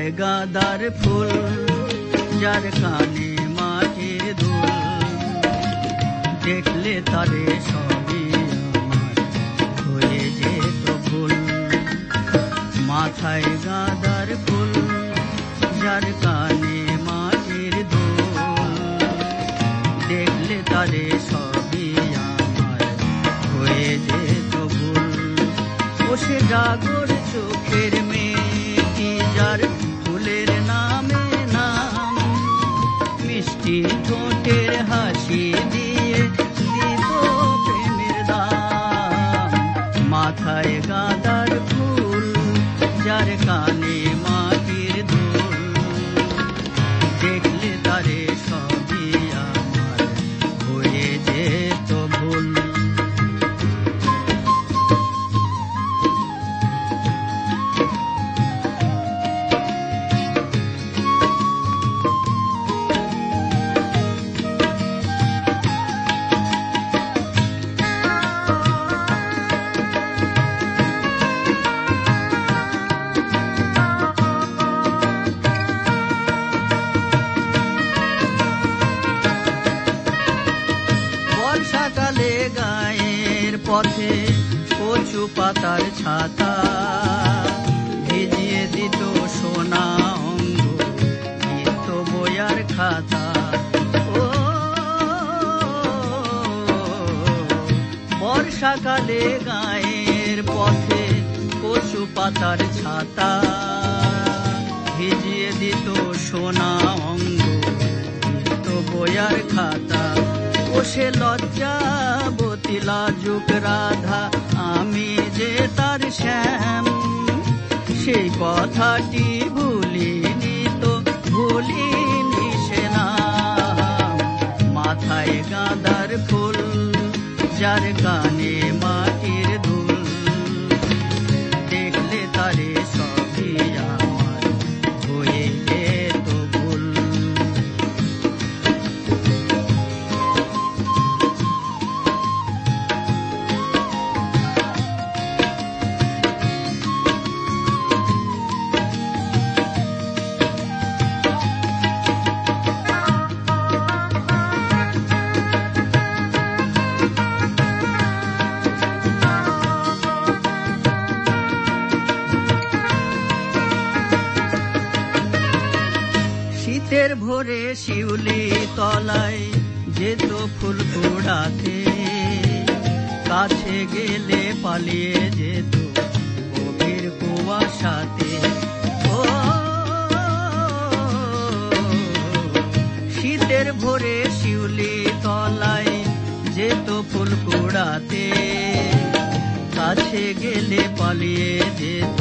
গাদার ফুল, যার কানে মাঝে দুল। দেখলে তারে সবই হয়ে মাথায় গাদার ফুল, যার কানে মাটির দুল। দেখলে তারে সবই আমার, হয়ে যেত ভুল বসে জাগর চোখের মাথায় গাঁদার ফুল যার কানে পথে কচু পাতার ছাতা। ভিজিয়ে দিত সোনা অঙ্গ নিত্য বইয়ার খাতা। ও, বর্ষাকালে গায়ের পথে কচু পাতার ছাতা। ভিজিয়ে দিত সোনা অঙ্গ নিত্য বইয়ার খাতা। বসে লজ্জাবতী লাজুক রাধা, আমি যে তার শ্যাম। সেই কথাটি ভুলিনি তো, ভুলিনি সে না মাথায় গাঁদার ফুল, যার কানে শীতের ভোরে শিউলি তলায় যেত ফুল কুড়াতে। কাছে গেলে পালিয়ে যেত গভীর কুয়াশাতে। ও, শীতের ভোরে শিউলি তলায় যেত ফুল কুড়াতে। কাছে গেলে পালিয়ে যেত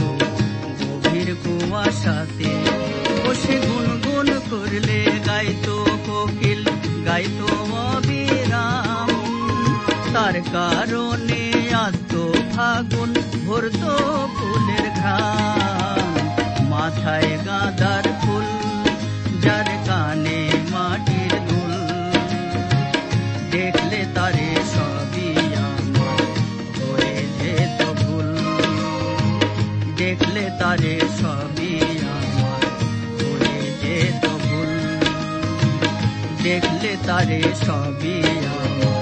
গভীর কুয়াশাতে। বসে করলে গাইতো কোকিল, গাইতো অবিরাম তার কারণে আত্ম ফাগুন ভরতো ফুলের ঘ্রাণ। মাথায় গাঁদার ফুল, যার কানে মাটির দুল। দেখলে তারে সবই আমার হয়ে যেত ভুল। দেখলে তারে দেখলে তারে সবই আমার